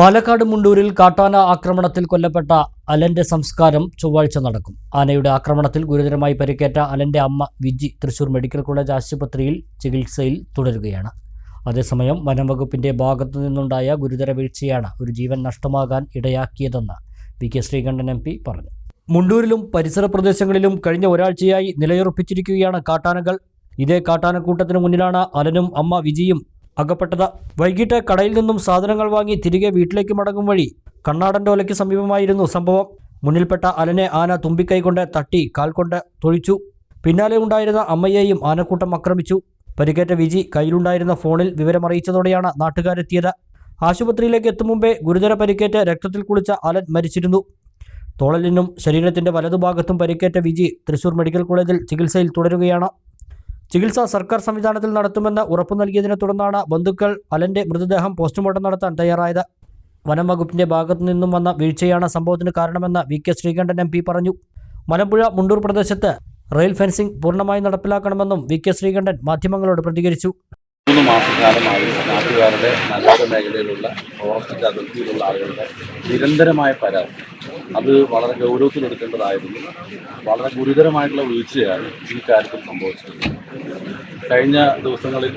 പാലക്കാട് മുണ്ടൂരിൽ കാട്ടാന ആക്രമണത്തിൽ കൊല്ലപ്പെട്ട അലന്റെ സംസ്കാരം ചൊവ്വാഴ്ച നടക്കും. ആനയുടെ ആക്രമണത്തിൽ ഗുരുതരമായി പരിക്കേറ്റ അലന്റെ അമ്മ വിജി തൃശൂർ മെഡിക്കൽ കോളേജ് ആശുപത്രിയിൽ ചികിത്സയിൽ തുടരുകയാണ്. അതേസമയം വനംവകുപ്പിന്റെ ഭാഗത്തു നിന്നുണ്ടായ ഗുരുതര വീഴ്ചയാണ് ഒരു ജീവൻ നഷ്ടമാകാൻ ഇടയാക്കിയതെന്ന് V K Sreekandan M P പറഞ്ഞു. മുണ്ടൂരിലും പരിസര പ്രദേശങ്ങളിലും കഴിഞ്ഞ ഒരാഴ്ചയായി നിലയുറപ്പിച്ചിരിക്കുകയാണ് കാട്ടാനകൾ. ഇതേ കാട്ടാനക്കൂട്ടത്തിന് മുന്നിലാണ് അലനും അമ്മ വിജിയും അകപ്പെട്ടത്. വൈകിട്ട് കടയിൽ നിന്നും സാധനങ്ങൾ വാങ്ങി തിരികെ വീട്ടിലേക്ക് മടങ്ങും വഴി കണ്ണാടന്റെ ഒലയ്ക്ക് സമീപമായിരുന്നു സംഭവം. മുന്നിൽപ്പെട്ട അലനെ ആന തുമ്പിക്കൈ കൊണ്ട് തട്ടി കാൽ കൊണ്ട് തൊഴിച്ചു. പിന്നാലെ ഉണ്ടായിരുന്ന അമ്മയെയും ആനക്കൂട്ടം ആക്രമിച്ചു. പരിക്കേറ്റ വിജി കയ്യിലുണ്ടായിരുന്ന ഫോണിൽ വിവരമറിയിച്ചതോടെയാണ് നാട്ടുകാരെത്തിയത്. ആശുപത്രിയിലേക്ക് എത്തും മുമ്പേ ഗുരുതര പരിക്കേറ്റ് രക്തത്തിൽ കുളിച്ച അലൻ മരിച്ചിരുന്നു. തോളലിനും ശരീരത്തിന്റെ വലതുഭാഗത്തും പരിക്കേറ്റ വിജി തൃശൂർ മെഡിക്കൽ കോളേജിൽ ചികിത്സയിൽ തുടരുകയാണ്. ചികിത്സ സർക്കാർ സംവിധാനത്തിൽ നടത്തുമെന്ന് ഉറപ്പു നൽകിയതിനെ തുടർന്നാണ് ബന്ധുക്കൾ അലന്റെ മൃതദേഹം പോസ്റ്റ്മോർട്ടം നടത്താൻ തയ്യാറായത്. വനം വകുപ്പിന്റെ ഭാഗത്തു നിന്നും വന്ന വീഴ്ചയാണ് സംഭവത്തിന് കാരണമെന്ന് വി. കെ. ശ്രീകണ്ഠൻ എം. പറഞ്ഞു. മലമ്പുഴ മുണ്ടൂർ പ്രദേശത്ത് റെയിൽ ഫെൻസിംഗ് പൂർണമായി നടപ്പിലാക്കണമെന്നും വി. കെ. ശ്രീകണ്ഠൻ മാധ്യമങ്ങളോട് പ്രതികരിച്ചു. മൂന്ന് മാസക്കാലമായി നാട്ടുകാരുടെ നഗര മേഖലയിലുള്ള ഫോറസ്റ്റിന്റെ അതിർത്തിയിലുള്ള ആളുകളുടെ നിരന്തരമായ പരാതി. അത് വളരെ ഗൗരവത്തിലെടുക്കേണ്ടതായിരുന്നു വളരെ ഗുരുതരമായിട്ടുള്ള വീഴ്ചയാണ് ഈ കാര്യത്തിൽ സംഭവിച്ചത്. കഴിഞ്ഞ ദിവസങ്ങളിൽ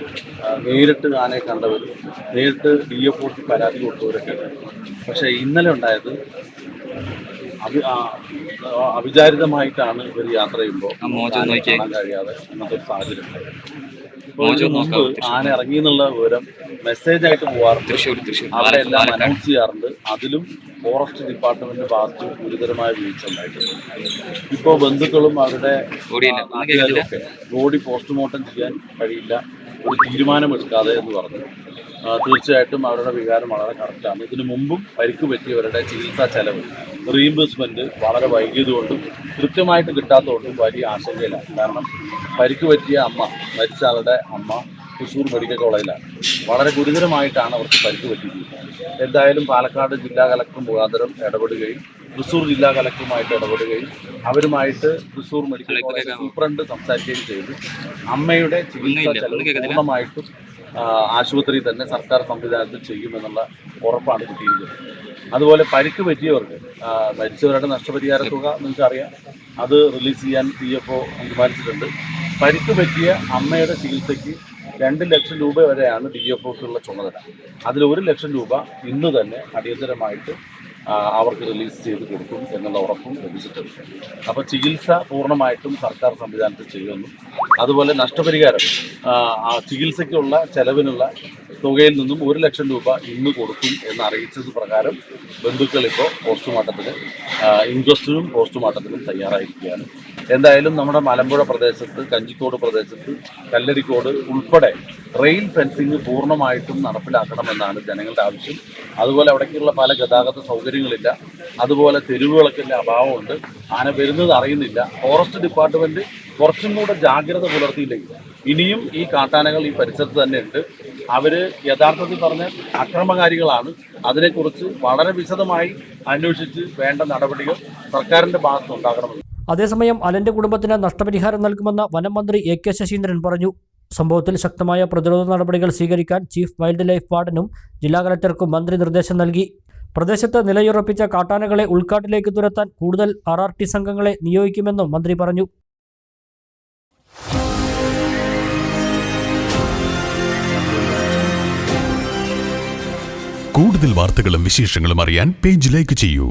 നേരിട്ട് ആനയെ കണ്ടവരും നേരിട്ട് ഡി എഫ് പരാതി കൊടുത്തവരൊക്കെ പക്ഷേ ഇന്നലെ ഉണ്ടായത് അവിചാരിതമായിട്ടാണ് ഇവർ യാത്ര ചെയ്യുമ്പോൾ കാണാൻ കഴിയാതെ അങ്ങനത്തെ ഒരു സാഹചര്യം ആന ഇറങ്ങി എന്നുള്ള വിവരം മെസ്സേജ് ആയിട്ട് പോവാറുണ്ട് അവിടെ എല്ലാം അനൗൺസ് ചെയ്യാറുണ്ട്. അതിലും ഫോറസ്റ്റ് ഡിപ്പാർട്ട്മെന്റ് ഭാഗത്ത് ഗുരുതരമായ വീഴ്ച ഉണ്ടായിട്ടുണ്ട്. ഇപ്പോ ബന്ധുക്കളും അവരുടെ ബോഡി പോസ്റ്റ്മോർട്ടം ചെയ്യാൻ കഴിയില്ല. ഒരു തീരുമാനമെടുക്കാതെ എന്ന് പറഞ്ഞു. തീർച്ചയായിട്ടും അവരുടെ വികാരം വളരെ കറക്റ്റാണ് ഇതിനു മുമ്പും പരിക്ക് പറ്റിയവരുടെ ചികിത്സാ ചെലവ് റീഇംബേഴ്സ്മെന്റ് വളരെ വൈകിയതുകൊണ്ടും കൃത്യമായിട്ട് കിട്ടാത്തതുകൊണ്ടും വലിയ ആശങ്കയിലാണ്. കാരണം പരിക്ക് പറ്റിയ അമ്മ മരിച്ച ആളുടെ അമ്മ തൃശ്ശൂർ മെഡിക്കൽ കോളേജിലാണ്. വളരെ ഗുരുതരമായിട്ടാണ് അവർക്ക് പരിക്ക് പറ്റിയിരിക്കുന്നത്. എന്തായാലും പാലക്കാട് ജില്ലാ കലക്ടർ മുഖാന്തരം ഇടപെടുകയും തൃശ്ശൂർ ജില്ലാ കലക്ടറുമായിട്ട് ഇടപെടുകയും അവരുമായിട്ട് തൃശ്ശൂർ മെഡിക്കൽ കോളേജ് സൂപ്രണ്ട് സംസാരിക്കുകയും ചെയ്തു. അമ്മയുടെ ചികിത്സ ചെലവ് പൂർണമായിട്ടും ആ, ആശുപത്രിയിൽ തന്നെ സർക്കാർ സംവിധാനത്തിൽ ചെയ്യുമെന്നുള്ള ഉറപ്പാണ് കിട്ടിയിരിക്കുന്നത്. അതുപോലെ പരിക്ക് പറ്റിയവർക്ക് മരിച്ചവരുടെ നഷ്ടപരിഹാര തുക നിങ്ങൾക്കറിയാം. അത് റിലീസ് ചെയ്യാൻ പി എഫ് ഒ തീരുമാനിച്ചിട്ടുണ്ട് പരിക്ക് പറ്റിയ അമ്മയുടെ ചികിത്സയ്ക്ക് രണ്ട് ലക്ഷം രൂപ വരെയാണ് ഡി എഫ് ഒക്കുള്ള ചുമതല. അതിൽ ഒരു ലക്ഷം രൂപ ഇന്ന് തന്നെ അടിയന്തരമായിട്ട് അവർക്ക് റിലീസ് ചെയ്ത് കൊടുക്കും എന്നുള്ള ഉറപ്പും ലഭിച്ചിട്ടുണ്ട്. അപ്പോൾ ചികിത്സ പൂർണമായിട്ടും സർക്കാർ സംവിധാനത്തിൽ ചെയ്യുന്നു. അതുപോലെ നഷ്ടപരിഹാരം ചികിത്സയ്ക്കുള്ള ചെലവിനുള്ള തുകയിൽ നിന്നും ഒരു ലക്ഷം രൂപ ഇന്ന് കൊടുക്കും എന്ന് അറിയിച്ചത് പ്രകാരം ബന്ധുക്കൾ ഇപ്പോൾ പോസ്റ്റ്മോർട്ടത്തിന് ഇൻക്വസ്റ്റിനും പോസ്റ്റ്മോർട്ടത്തിനും തയ്യാറായിരിക്കുകയാണ്. എന്തായാലും നമ്മുടെ മലമ്പുഴ പ്രദേശത്ത് കഞ്ചിക്കോട് പ്രദേശത്ത് കല്ലരിക്കോട് ഉൾപ്പെടെ റെയിൽ ഫെൻസിങ് പൂർണമായിട്ടും നടപ്പിലാക്കണമെന്നാണ് ജനങ്ങളുടെ ആവശ്യം. അതുപോലെ അവിടേക്കുള്ള പല ഗതാഗത സൗകര്യങ്ങളില്ല. അതുപോലെ തെരുവുകളൊക്കെ അഭാവമുണ്ട്. ആന വരുന്നത് അറിയുന്നില്ല. ഫോറസ്റ്റ് ഡിപ്പാർട്ട്മെന്റ് കുറച്ചും കൂടെ ജാഗ്രത പുലർത്തിയില്ലെങ്കിൽ ഇനിയും ഈ കാട്ടാനകൾ ഈ പരിസരത്ത് തന്നെ ഉണ്ട്. അവർ യഥാർത്ഥത്തിൽ പറഞ്ഞ അക്രമകാരികളാണ്. അതിനെക്കുറിച്ച് വളരെ വിശദമായി അന്വേഷിച്ച് വേണ്ട നടപടികൾ സർക്കാരിന്റെ ഭാഗത്ത് ഉണ്ടാകണമെന്ന് അതേസമയം അലന്റെ കുടുംബത്തിന് നഷ്ടപരിഹാരം നൽകുമെന്ന് വനം മന്ത്രി എ കെ ശശീന്ദ്രൻ പറഞ്ഞു. സംഭവത്തിൽ ശക്തമായ പ്രതിരോധ നടപടികൾ സ്വീകരിക്കാൻ ചീഫ് വൈൽഡ് ലൈഫ് വാർഡനും ജില്ലാ കലക്ടർക്കും മന്ത്രി നിർദ്ദേശം നൽകി. പ്രദേശത്ത് നിലയുറപ്പിച്ച കാട്ടാനകളെ ഉൾക്കാട്ടിലേക്ക് തുരത്താൻ കൂടുതൽ ആർ ആർ ടി സംഘങ്ങളെ നിയോഗിക്കുമെന്നും മന്ത്രി പറഞ്ഞു. കൂടുതൽ വാർത്തകളും വിശേഷങ്ങളും അറിയാൻ പേജ് ലൈക്ക് ചെയ്യൂ.